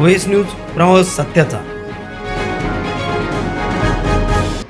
Voice news प्रवास सत्याचा.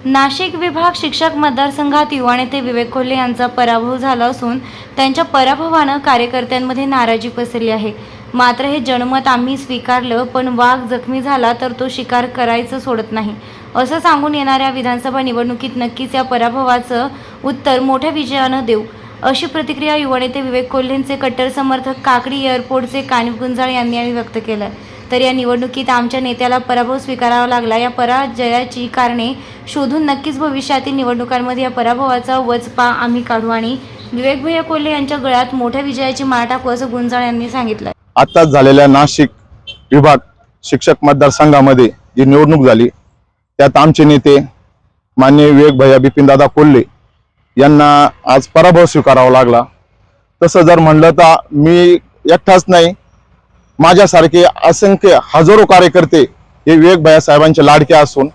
नाशिक विभाग शिक्षक मतदारसंघात युवा नेते विवेक कोल्हे यांचा पराभव झाला असून त्यांच्या पराभवानं कार्यकर्त्यांमध्ये नाराजी पसरली आहे. मात्र हे जनमत आम्ही स्वीकारलं पण वाघ जखमी झाला तर तो शिकार करायचं सोडत नाही. असं सांगून येणाऱ्या विधानसभा निवडणुकीत नक्कीच या पराभवाचं उत्तर मोठ्या विजयानं देऊ. अशी प्रतिक्रिया युवा नेते विवेक कोल्हेंचे कट्टर समर्थक काकडी एअरपोर्टचे कानिफ गुंजाळ यांनी यावेळी व्यक्त केलं तर या निवडणुकीत आमच्या नेत्याला पराभव स्वीकारावा लागला. या पराजयाची कारणे शोधून नक्कीच भविष्यातील निवडणुकांमध्ये या पराभवाचा वचपा आम्ही काढू. आणि विवेक भैया कोल्हे यांच्या गळ्यात मोठ्या विजयाची माळ टाकू असं गुंजाळ यांनी सांगितलं आताच झालेल्या नाशिक विभाग शिक्षक मतदारसंघामध्ये जी निवडणूक झाली त्यात आमचे नेते मान्य विवेक भैया बिपिनदादा कोल्हे यांना आज पराभव स्वीकारावा लागला. तसं जर म्हणलं तर मी एकटाच नाही माझ्यासारखे असंख्य हजारो कार्यकर्ते हे विवेक भैया साहेबांचे लाडके असून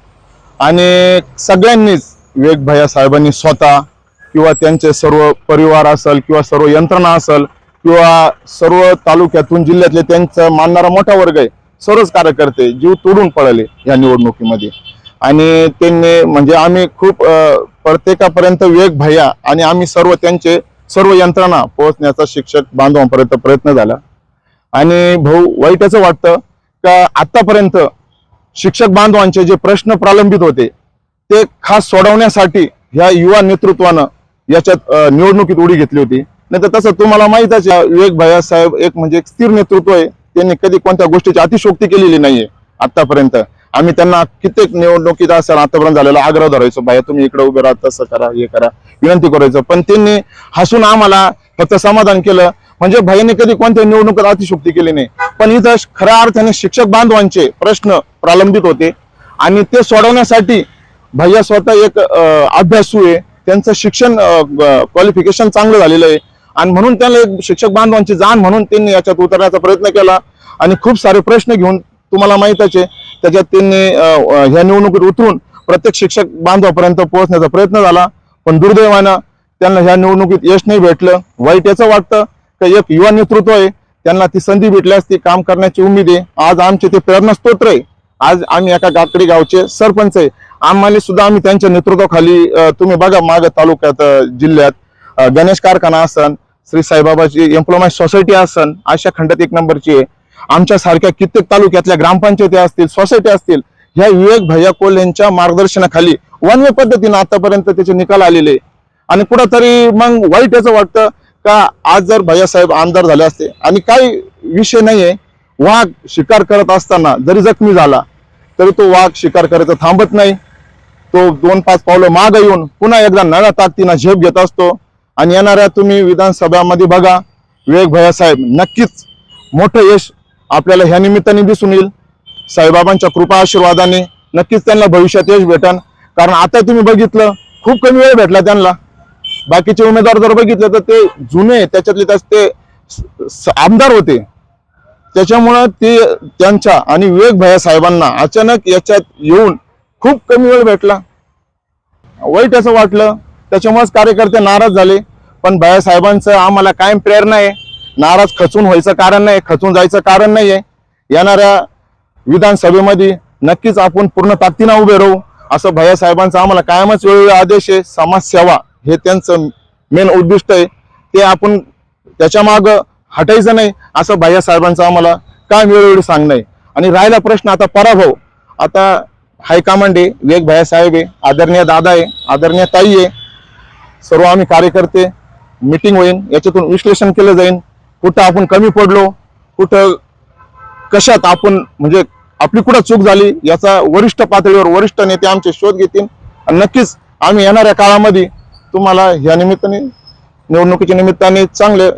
आणि सगळ्यांनीच विवेक भैया साहेबांनी स्वतः किंवा त्यांचे सर्व परिवार असेल किंवा सर्व यंत्रणा असेल किंवा सर्व तालुक्यातून जिल्ह्यातले त्यांचा मानणारा मोठा वर्ग आहे सर्वच कार्यकर्ते जीव तोडून पळाले या निवडणुकीमध्ये. आणि त्यांनी म्हणजे आम्ही खूप प्रत्येकापर्यंत विवेक भैया आणि आम्ही सर्व त्यांचे सर्व यंत्रणा पोहोचण्याचा शिक्षक बांधवांपर्यंत प्रयत्न झाला. आणि भाऊ वाईट असं वाटतं का आतापर्यंत शिक्षक बांधवांचे जे प्रश्न प्रलंबित होते ते खास सोडवण्यासाठी ह्या युवा नेतृत्वानं याच्यात निवडणुकीत उडी घेतली होती. नाही तर तसं तुम्हाला माहितच विवेक भैया साहेब एक म्हणजे एक स्थिर नेतृत्व आहे. त्यांनी कधी कोणत्या गोष्टीची अतिशोक्ती केलेली नाहीये आतापर्यंत. आम्ही त्यांना कित्येक निवडणुकीत असेल आतापर्यंत झालेला आग्रह धरायचो भाया तुम्ही इकडे उभे राहा तसं करा हे करा विनंती करायचं. पण त्यांनी हसून आम्हाला फक्त समाधान केलं. म्हणजे भाईने कधी कोणत्या निवडणुकीत अतिशोक्ती केली नाही. पण इथं खऱ्या अर्थाने शिक्षक बांधवांचे प्रश्न प्रलंबित होते. आणि ते सोडवण्यासाठी भैया स्वतः एक अभ्यासू आहे. त्यांचं शिक्षण क्वालिफिकेशन चांगलं झालेलं आहे. आणि म्हणून त्यांना एक शिक्षक बांधवांची जाण म्हणून त्यांनी याच्यात उतरण्याचा प्रयत्न केला. आणि खूप सारे प्रश्न घेऊन तुम्हाला माहितच आहे त्याच्यात त्यांनी अं, ह्या निवडणुकीत उतरून प्रत्येक शिक्षक बांधवापर्यंत पोहोचण्याचा प्रयत्न झाला. पण दुर्दैवानं त्यांना ह्या निवडणुकीत यश नाही भेटलं. वाईट याचं वाटतं. तर एक युवा नेतृत्व आहे त्यांना ती संधी भेटली ती काम करण्याची उमेद आहे. आज आमचे ते प्रेरणास्त्रोत्र आहे. आज आम्ही एका गाकडी गावचे सरपंच आहे. आम्हाला सुद्धा आम्ही त्यांच्या नेतृत्वाखाली तुम्ही बघा माग तालुक्यात जिल्ह्यात गणेश कारखाना असन श्री साईबाबाची एम्प्लॉयमेंट सोसायटी असन आशा खंडात एक नंबरची आहे. आमच्या सारख्या कित्येक तालुक्यातल्या ग्रामपंचायती असतील सोसायटी असतील ह्या विवेक भैया कोल यांच्या मार्गदर्शनाखाली वन वे पद्धतीने आतापर्यंत त्याचे निकाल आलेले आणि कुठंतरी मग वाईट याचं वाटतं का आज जर भैया साहेब आमदार झाले असते आणि काही विषय नाहीये वाघ शिकार करत असताना जरी जखमी झाला तरी तो वाघ शिकार करायचं थांबत नाही. तो दोन पाच पावलं माग येऊन पुन्हा एकदा नव्या ताकदीनं झेप घेत असतो. आणि येणाऱ्या तुम्ही विधानसभामध्ये बघा विवेक भैया साहेब नक्कीच मोठं यश आपल्याला ह्या निमित्ताने दिसून येईल. साईबाबांच्या कृपा आशीर्वादाने नक्कीच त्यांना भविष्यात यश भेटन. कारण आता तुम्ही बघितलं खूप कमी वेळ भेटला त्यांना. बाकीचे उमेदवार जर बघितले तर ते जुने त्याच्यातले त्यात ते आमदार होते. त्याच्यामुळं ते त्यांच्या आणि विवेक भैया साहेबांना अचानक याच्यात येऊन खूप कमी वेळ भेटला. वाईट असं वाटलं. त्याच्यामुळेच कार्यकर्ते नाराज झाले. पण भैया साहेबांचं आम्हाला कायम प्रेरणा आहे. नाराज खचून व्हायचं कारण नाही खचून जायचं कारण नाहीये. येणाऱ्या विधानसभेमध्ये नक्कीच आपण पूर्ण ताकदीनं उभे राहू. असं भैया साहेबांचा आम्हाला कायमच वेळोवेळी आदेश आहे. समाजसेवा. हे त्यांचं मेन उद्दिष्ट आहे. ते आपण त्याच्या माग हटायचं नाही असं भैया साहेबांचं आम्हाला काय वेळोवेळी सांगणं आहे? आणि राहिला प्रश्न आता पराभव. आता हायकमांड आहे वेग भाया साहेब आहे आदरणीय दादा आहे आदरणीय ताई आहे. सर्व आम्ही कार्यकर्ते मीटिंग होईल याच्यातून विश्लेषण केलं जाईल कुठं आपण कमी पडलो कुठं कशात आपण म्हणजे आपली कुठं चूक झाली याचा वरिष्ठ पातळीवर वरिष्ठ नेते आमचे शोध घेतील. आणि नक्कीच आम्ही येणाऱ्या काळामध्ये तुम्हाला या निमित्ताने निवडणुकीच्या निमित्ताने चांगले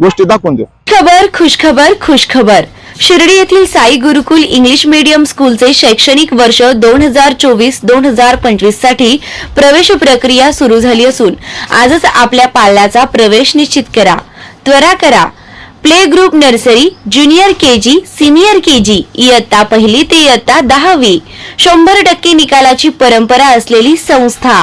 गोष्टी दाखवून देऊ. खबर खुशखबर खुशखबर. शिर्डी येथील साई गुरुकुल इंग्लिश मीडियम स्कूलचे शैक्षणिक वर्ष दोन हजार चोवीस दोन हजार पंचवीससाठी प्रवेश प्रक्रिया सुरू झाली असून आजच आपल्या पाल्याचा प्रवेश निश्चित करा. त्वरा करा. Play group nursery junior K G senior K G इयत्ता पहिली ते इयत्ता दहावी. शंभर टक्के निकालाची परंपरा असलेली संस्था.